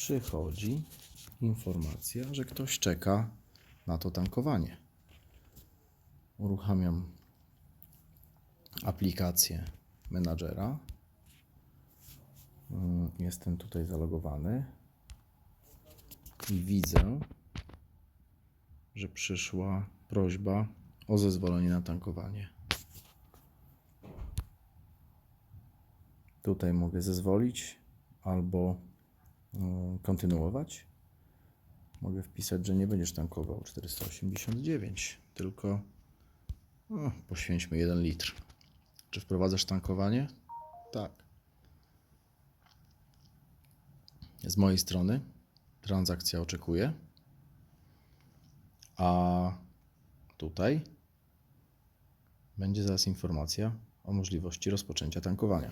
przychodzi informacja, że ktoś czeka na to tankowanie. Uruchamiam aplikację menadżera. Mm, Jestem tutaj zalogowany i widzę, że przyszła prośba o zezwolenie na tankowanie. Tutaj mogę zezwolić albo kontynuować. Mogę wpisać, że nie będziesz tankował 489, tylko no, poświęćmy 1 litr. Czy wprowadzasz tankowanie? Tak. Z mojej strony transakcja oczekuje. A tutaj będzie zaraz informacja o możliwości rozpoczęcia tankowania.